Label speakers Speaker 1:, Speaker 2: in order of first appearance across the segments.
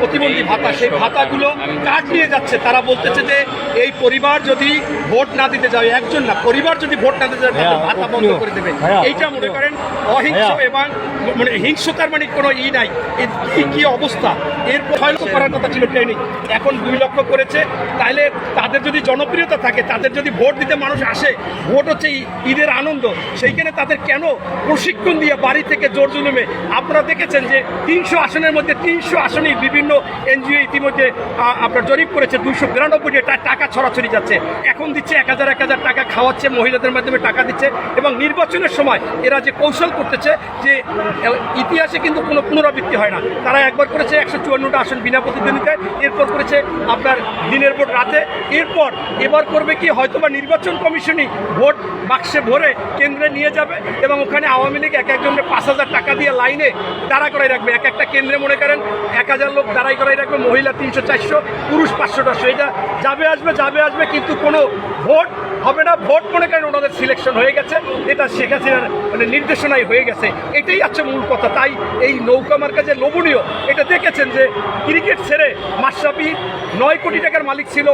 Speaker 1: প্রতিবন্ধী ভাতা সেই ভাতাগুলো কাট নিয়ে যাচ্ছে। তারা বলতেছে যে এই পরিবার যদি ভোট না দিতে যায় একজন না পরিবার যদি ভোট না দিতে যায় তাদের ভাতা বন্ধ করে দেবে। এইটা মনে করেন অহিংস এবং মানে হিংসতার মানে কোনো ই নাই। কি কি অবস্থা? এর ছয় লক্ষ করার কথা ছিল ট্রেনিং। এখন দুই লক্ষ করেছে। তাহলে তাদের যদি জনপ্রিয়তা থাকে তাদের যদি ভোট দিতে মানুষ আসে ভোট হচ্ছে ঈদের আনন্দ। সেইখানে তাদের কেন প্রশিক্ষণ দিয়ে বাড়ি থেকে জোর জুলুমে আপনারা দেখেছেন যে তিনশো আসনের মধ্যে তিনশো আসনেই বিভিন্ন এনজিও ইতিমধ্যে আপনার জরিপ করেছে। দুইশো বিরানব্বই টাকা ছড়াছড়ি যাচ্ছে। এখন দিচ্ছে এক হাজার এক হাজার টাকা খাওয়াচ্ছে, মহিলাদের মাধ্যমে টাকা দিচ্ছে এবং নির্বাচনের সময় এরা যে কৌশল করতেছে যে ইতিহাসে কিন্তু কোনো পুনরাবৃত্তি হয় না। তারা একবার করেছে একশো চুয়ান্নটা আসন বিনা প্রতিদ্বন্দ্বিতায়, এরপর করেছে আপনার দিনের ভোট রাতে। এরপর এবার করবে কি, হয়তোবা নির্বাচন কমিশনই ভোট বাক্সে ভরে কেন্দ্রে নিয়ে যাবে এবং ওখানে আওয়ামী লীগ এক একজনকে পাঁচ হাজার টাকা দিয়ে লাইনে দাঁড়া করাই রাখবে। এক একটা কেন্দ্রে মনে করেন এক হাজার লোক দাঁড়াই করাই রাখবে, মহিলা তিনশো, চারশো, পুরুষ পাঁচশো টাশো এটা যাবে, আসবে যাবে আসবে কিন্তু কোনো ভোট হবে না। ভোট মনে করেন ওনাদের সিলেকশন হয়ে গেছে। এটা শেখ হাসিনার মানে নির্দেশনাই হয়ে গেছে। এটাই আছে মূল কথা। তাই এই নৌকা মার্কা যে লোভনীয় এটা দেখেছেন যে ক্রিকেট ছেড়ে মাশরাফি নয় কোটি টাকার মালিক ছিল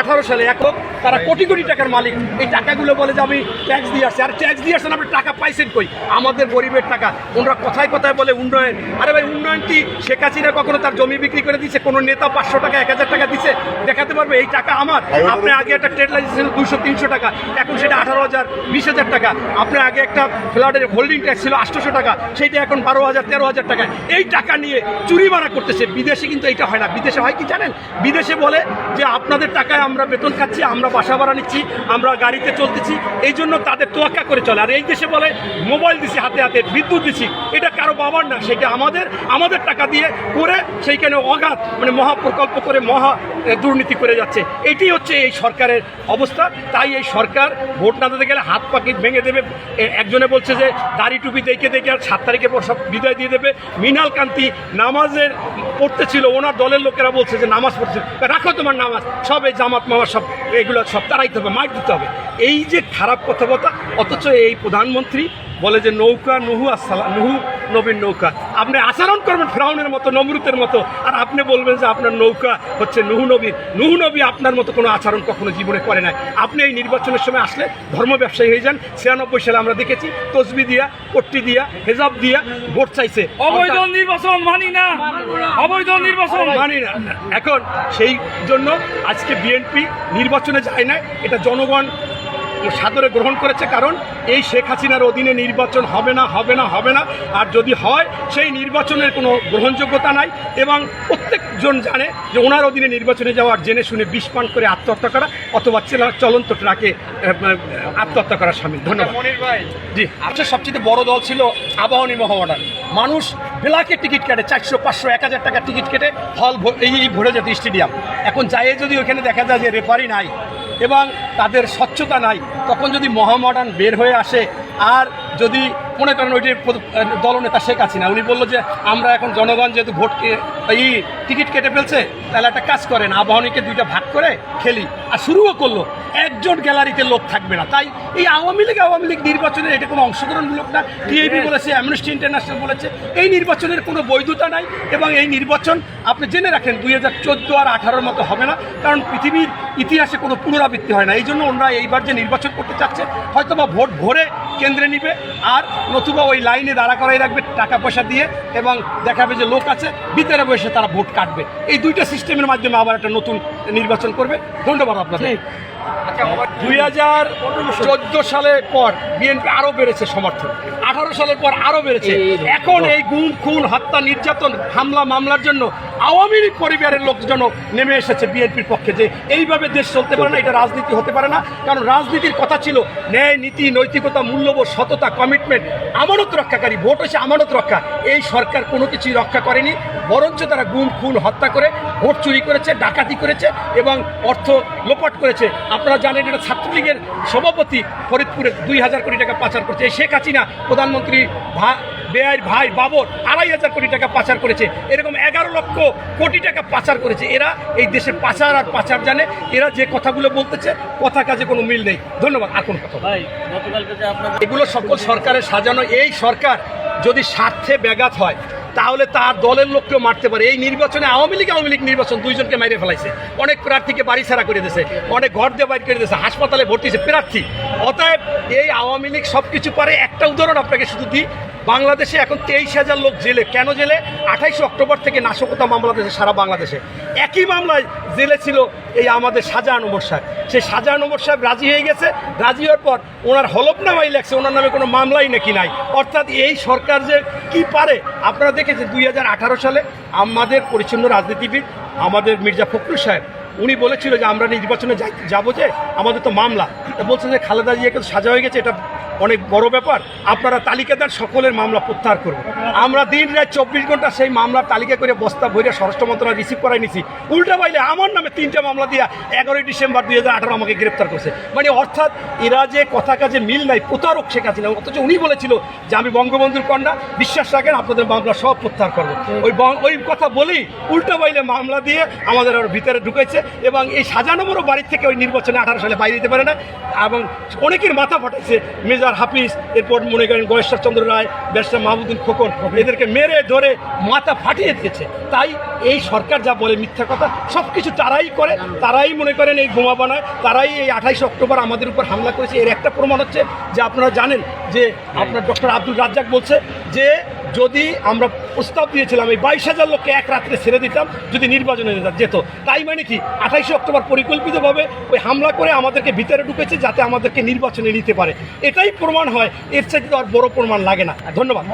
Speaker 1: আঠারো সালে। একক তারা কোটি কোটি টাকার মালিক। এই টাকাগুলো বলে যে আমি ট্যাক্স দিয়ে আসছি। আর ট্যাক্স দিয়ে আসছেন আপনি টাকা পাইছেন কই? আমাদের গরিবের টাকা। ওনারা কথায় কথায় বলে উন্নয়ন। আরে ভাই উন্নয়ন কি? শেখ হাসিনা কখনো তার জমি বিক্রি করে দিচ্ছে কোনো নেতা পাঁচশো টাকা এক হাজার টাকা দিচ্ছে দেখাতে পারবে এই টাকা আমার। আপনি আগে একটা ট্রেড লাইসেন্স দুশো তিনশো টাকা। এখন সেটা আঠারো হাজার, বিশ হাজার টাকা। আপনার আগে একটা ফ্ল্যাটের হোল্ডিং ট্যাক্স ছিল আটশোশো টাকা, সেইটা এখন বারো হাজার, তেরো হাজার টাকা। এই টাকা নিয়ে চুরি মারা করতেছে। বিদেশে কিন্তু এটা হয় না। বিদেশে হয় কি জানেন? বিদেশে বলে যে আপনাদের টাকায় আমরা বেতন খাচ্ছি, আমরা বাসা ভাড়া নিচ্ছি, আমরা গাড়িতে চলতেছি, এই জন্য তাদের তোয়াক্কা করে চলে। আর এই দেশে বলে মোবাইল দিছি, হাতে হাতে বিদ্যুৎ দিছি। এটা কারও বাবার না, সেটা আমাদের আমাদের টাকা দিয়ে করে সেইখানে অগাধ মানে মহা প্রকল্প করে মহা দুর্নীতি করে যাচ্ছে। এটি হচ্ছে এই সরকারের অবস্থা। তাই এই সরকার ভোট না দিতে গেলে হাত পাকিট ভেঙে দেবে? একজনে বলছে যে দাড়ি টুপি দেখে দেখে আর সাত তারিখের পর সব বিদায় দিয়ে দেবে। মিনাল কান্তি নামাজের পড়তে ছিল, ওনার দলের লোকেরা বলছে যে নামাজ পড়ছে রাখো তোমার নামাজ, সব এই জামাত মামা সব এগুলো সব তারাইতে হবে মাইক দিতে হবে। এই যে খারাপ কথাবার্তা, অথচ এই প্রধানমন্ত্রী বলে যে নৌকা নুহু আসসালাম নুহু নবীন নৌকা। আপনি আচরণ করবেন ফ্রাউনের মতো নমরুতের মতো আর আপনি বলবেন যে আপনার নৌকা হচ্ছে নুহু নবী। নুহু নবী আপনার মতো কোনো আচরণ কখনো জীবনে করে নাই। আপনি এই নির্বাচনের সময় আসলে ধর্ম ব্যবসায়ী হয়ে যান। ছিয়ানব্বই সালে আমরা দেখেছি তসবি দিয়া পট্টি দিয়া হেজাব দিয়া ভোট চাইছে।
Speaker 2: অবৈধ নির্বাচন মানি না। অবৈধ নির্বাচন।
Speaker 1: মানি না। এখন সেই জন্য আজকে বিএনপি নির্বাচনে যায় না এটা জনগণ সাদরে গ্রহণ করেছে কারণ এই শেখ হাসিনার অধীনে নির্বাচন হবে না হবে না হবে না। আর যদি হয় সেই নির্বাচনের কোনো গ্রহণযোগ্যতা নাই এবং প্রত্যেকজন জানে যে ওনার অধীনে নির্বাচনে যাওয়ার জেনে শুনে বিষ পান করে আত্মহত্যা করা অথবা চেলা- চলন্ত ট্রাকে আত্মহত্যা করা সামিল ধন্যবাদ।
Speaker 3: মনির ভাই
Speaker 1: জি। আচ্ছা সবচেয়ে বড় দল ছিল আবাহনী মহামডান মানুষ বেলাকে টিকিট কেটে, চারশো, পাঁচশো, এক হাজার টাকার টিকিট কেটে হল এই ভরে যেত স্টেডিয়াম। এখন যায় যদি ওখানে দেখা যায় যে রেফারি নাই এবং তাদের স্বচ্ছতা নাই, তখন যদি মহামডার্ন বের হয়ে আসে, আর যদি মনে করেন ওইটির দলনেতা শেখ হাসিনা উনি বলল যে আমরা এখন জনগণ যেহেতু ভোটকে এই টিকিট কেটে ফেলছে তাহলে একটা কাজ করেন আবাহনীকে দুইটা ভাগ করে খেলি। আর শুরুও করল একজন গ্যালারিতে লোক থাকবে না। তাই এই আওয়ামী লীগ আওয়ামী লীগ নির্বাচনে এটা কোনো অংশগ্রহণমূলক না। টিআইবি বলেছে অ্যামনেস্টি ইন্টারন্যাশনাল বলেছে এই নির্বাচনের কোনো বৈধতা নাই এবং এই নির্বাচন আপনি জেনে রাখেন দুই হাজার চোদ্দ আর আঠারোর মতো হবে না কারণ পৃথিবীর ইতিহাসে কোনো পুনরাবৃত্তি হয় না। এই জন্য ওনারা এইবার যে নির্বাচন করতে চাচ্ছে হয়তো বা ভোট ভরে কেন্দ্রে নিবে আর নতুবা ওই লাইনে দাঁড়া করাই রাখবে টাকা পয়সা দিয়ে এবং দেখাবে যে লোক আছে ভিতরে বসে তারা ভোট কাটবে। এই দুইটা সিস্টেমের মাধ্যমে আবার একটা নতুন নির্বাচন করবে। ধন্যবাদ আপনাদের। দুই হাজার চোদ্দ সালের পর বিএনপি আরও বেড়েছে সমর্থন। আঠারো সালের পর আরও বেড়েছে। এখন এই গুম খুন হত্যা নির্যাতন হামলা মামলার জন্য আওয়ামী লীগ পরিবারের লোকজন নেমে এসেছে বিএনপির পক্ষে যে এইভাবে দেশ চলতে পারে না, এটা রাজনীতি হতে পারে না। কারণ রাজনীতির কথা ছিল, ন্যায়, নীতি, নৈতিকতা, মূল্যবোধ, সততা কমিটমেন্ট আমানত রক্ষাকারী, ভোট হচ্ছে আমানত রক্ষা। এই সরকার কোনো কিছুই রক্ষা করেনি, বরঞ্চ তারা গুম, খুন, হত্যা করে, ভোট চুরি করেছে, ডাকাতি করেছে এবং অর্থ লোপাট করেছে। আপনারা জানেন এটা ছাত্রলীগের সভাপতি ফরিদপুরে দুই হাজার কোটি টাকা পাচার করছে। শেখ হাসিনা প্রধানমন্ত্রী বেআইর ভাই বাবর আড়াই হাজার কোটি টাকা পাচার করেছে এরকম এগারো লক্ষ কোটি টাকা পাচার করেছে। এরা এই দেশে পাচার আর পাচার জানে এরা যে কথাগুলো বলতেছে কথা কাজে কোনো মিল নেই। ধন্যবাদ আর কোনো কথা এগুলো সকল সরকারের সাজানো এই সরকার যদি স্বার্থে ব্যাঘাত হয় তাহলে তার দলের লোককেও মারতে পারে। এই নির্বাচনে আওয়ামী লীগ আওয়ামী লীগ নির্বাচন দুইজনকে মেরে ফেলাইছে। অনেক প্রার্থীকে বাড়ি ছাড়া করে দিয়েছে অনেক ঘর দিয়ে বাইর করে দিয়েছে হাসপাতালে ভর্তি হয়েছে। প্রার্থী অতএব এই আওয়ামী লীগ সব কিছু পারে। একটা উদাহরণ আপনাকে শুধু দিই বাংলাদেশে এখন তেইশ হাজার লোক জেলে। কেন জেলে? আঠাইশে অক্টোবর থেকে নাশকতা মামলা দিয়েছে সারা বাংলাদেশে। একই মামলায় জেলে ছিল এই আমাদের শাহজাহান ওমর সাহেব। সেই শাহজাহান ওমর সাহেব রাজি হয়ে গেছে। রাজি হওয়ার পর ওনার হলফনামাই লাগছে ওনার নামে কোনো মামলাই নাকি নাই। অর্থাৎ এই সরকার যে কি পারে? আপনারা দেখেছেন দুই হাজার আঠারো সালে আমাদের পরিচ্ছন্ন রাজনীতিবিদ আমাদের মির্জা ফখরুল সাহেব, উনি বলেছিল যে আমরা নির্বাচনে যাব যে আমাদের তো মামলা। বলছে যে খালেদা জিয়াকে সাজা হয়ে গেছে, এটা অনেক বড় ব্যাপার, আপনারা তালিকাদার সকলের মামলা প্রত্যাহার করব। আমরা দিন রাত চব্বিশ ঘণ্টা সেই মামলার তালিকা করে বস্তা ভরে স্বরাষ্ট্র মন্ত্রণালয় রিসিভ করাই নিছি। উল্টা বাইলে আমার নামে তিনটা মামলা দিয়া এগারোই ডিসেম্বর দুই হাজার আঠারো আমাকে গ্রেপ্তার করছে। মানে অর্থাৎ এরা যে কথা কাজে মিল নাই, প্রতারক শেখ হাসিনা, অথচ উনি বলেছিল যে আমি বঙ্গবন্ধুর কন্যা, বিশ্বাস রাখেন, আপনাদের মামলা সব প্রত্যাহার করব। ওই ওই কথা বলেই উল্টা বাইলে মামলা দিয়ে আমাদের আরও ভিতরে ঢুকেছে এবং এই সাজানোমরও বাড়ির থেকে ওই নির্বাচনে আঠারো সালে বাইরে দিতে পারে না। এবং অনেকের মাথা ফাটাইছে মেজর হাফিজ, এরপর মনে করেন গয়েশ্বর চন্দ্র রায় ব্যবসা মাহমুদুল খোকন, এদেরকে মেরে ধরে মাথা ফাটিয়ে দিয়েছে। তাই এই সরকার যা বলে মিথ্যা কথা সব কিছু তারাই করে, তারাই মনে করেন এই বোমা বানায়, তারাই এই আঠাইশে অক্টোবর আমাদের উপর হামলা করেছে। এর একটা প্রমাণ হচ্ছে যে আপনারা জানেন যে আপনার ডক্টর আব্দুল রাজ্জাক বলছে যে যদি আমরা প্রস্তাব দিয়েছিলাম, এই বাইশ হাজার লোককে এক রাত্রে ছেড়ে দিতাম, যদি নির্বাচনে যেত- তাই মানে কি? আঠাইশে অক্টোবর পরিকল্পিতভাবে ওই হামলা করে আমাদেরকে ভিতরে ঢুকেছে যাতে আমাদেরকে নির্বাচনে নিতে পারে। এটাই প্রমাণ হয়, এর চাইতে আর বড় প্রমাণ লাগে না। ধন্যবাদ।